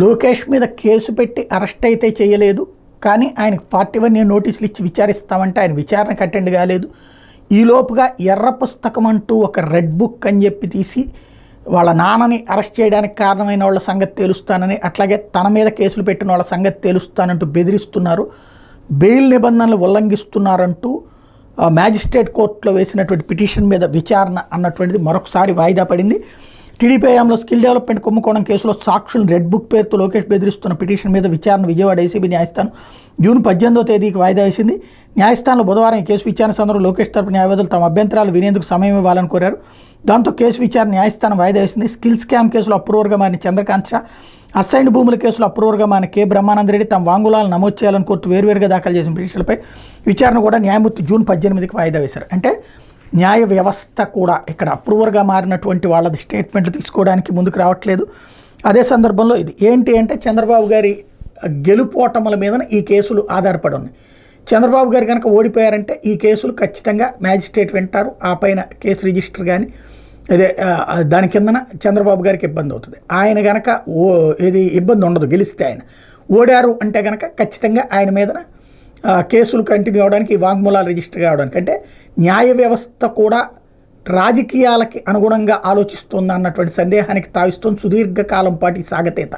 లోకేష్ మీద కేసు పెట్టి అరెస్ట్ అయితే చేయలేదు కానీ ఆయనకు ఫార్టీ వన్ ఏ నోటీసులు ఇచ్చి విచారిస్తామంటే ఆయన విచారణకు అటెండ్ కాలేదు. ఈలోపుగా ఎర్ర పుస్తకం అంటూ ఒక రెడ్ బుక్ అని చెప్పి తీసి వాళ్ళ నాన్నని అరెస్ట్ చేయడానికి కారణమైన వాళ్ళ సంగతి తెలుస్తానని అట్లాగే తన మీద కేసులు పెట్టిన వాళ్ళ సంగతి తెలుస్తానంటూ బెదిరిస్తున్నారు. బెయిల్ నిబంధనలు ఉల్లంఘిస్తున్నారంటూ మ్యాజిస్ట్రేట్ కోర్టులో వేసినటువంటి పిటిషన్ మీద విచారణ అన్నటువంటిది మరొకసారి వాయిదా పడింది. టీడీపీ హయాంలో స్కిల్ డెవలప్మెంట్ కుంభకోణం కేసులో సాక్షులను రెడ్ బుక్ పేరుతో లోకేష్ బెదిరిస్తున్న పిటిషన్ మీద విచారణ విజయవాడ ఏసీబీ న్యాయస్థానం జూన్ పద్దెనిమిదో తేదీకి వాయిదా వేసింది. న్యాయస్థానంలో బుధవారం ఈ కేసు విచారణ సందర్భంలో లోకేష్ తరపు న్యాయవాదులు తమ అభ్యంతరాలు వినేందుకు సమయం ఇవ్వాలని కోరారు. దాంతో కేసు విచారణ న్యాయస్థానం వాయిదా వేసింది. స్కిల్ స్కామ్ కేసులో అప్రూవర్గా మారిన చంద్రకాంత్ షా అసైన్డ్ భూముల కేసులో అప్రూవర్గా మారిన కే బ్రహ్మానందరెడ్డి తమ వాంగులాలను నమోదు చేయాలని కోర్టు వేరువేరుగా దాఖలు చేసిన పిటిషన్లపై విచారణ కూడా న్యాయమూర్తి జూన్ పద్దెనిమిదికి వాయిదా వేశారు. అంటే న్యాయ వ్యవస్థ కూడా ఇక్కడ అప్రూవర్గా మారినటువంటి వాళ్ళది స్టేట్మెంట్లు తీసుకోవడానికి ముందుకు రావట్లేదు. అదే సందర్భంలో ఇది ఏంటి అంటే చంద్రబాబు గారి గెలుపోటముల మీద ఈ కేసులు ఆధారపడి ఉన్నాయి. చంద్రబాబు గారు కనుక ఓడిపోయారంటే ఈ కేసులు ఖచ్చితంగా మ్యాజిస్ట్రేట్ వింటారు ఆ పైన కేసు రిజిస్టర్ కానీ అదే దాని కిందన చంద్రబాబు గారికి ఇబ్బంది అవుతుంది. ఆయన గనక ఓ ఇది ఇబ్బంది ఉండదు గెలిస్తే ఆయన. ఓడారు అంటే కనుక ఖచ్చితంగా ఆయన మీదన కేసులు కంటిన్యూ అవడానికి వాంగ్మూలాలు రిజిస్టర్ కావడానికి. అంటే న్యాయ వ్యవస్థ కూడా రాజకీయాలకి అనుగుణంగా ఆలోచిస్తుంది అన్నటువంటి సందేహానికి తావిస్తుంది సుదీర్ఘకాలం పాటు ఈ సాగతీత.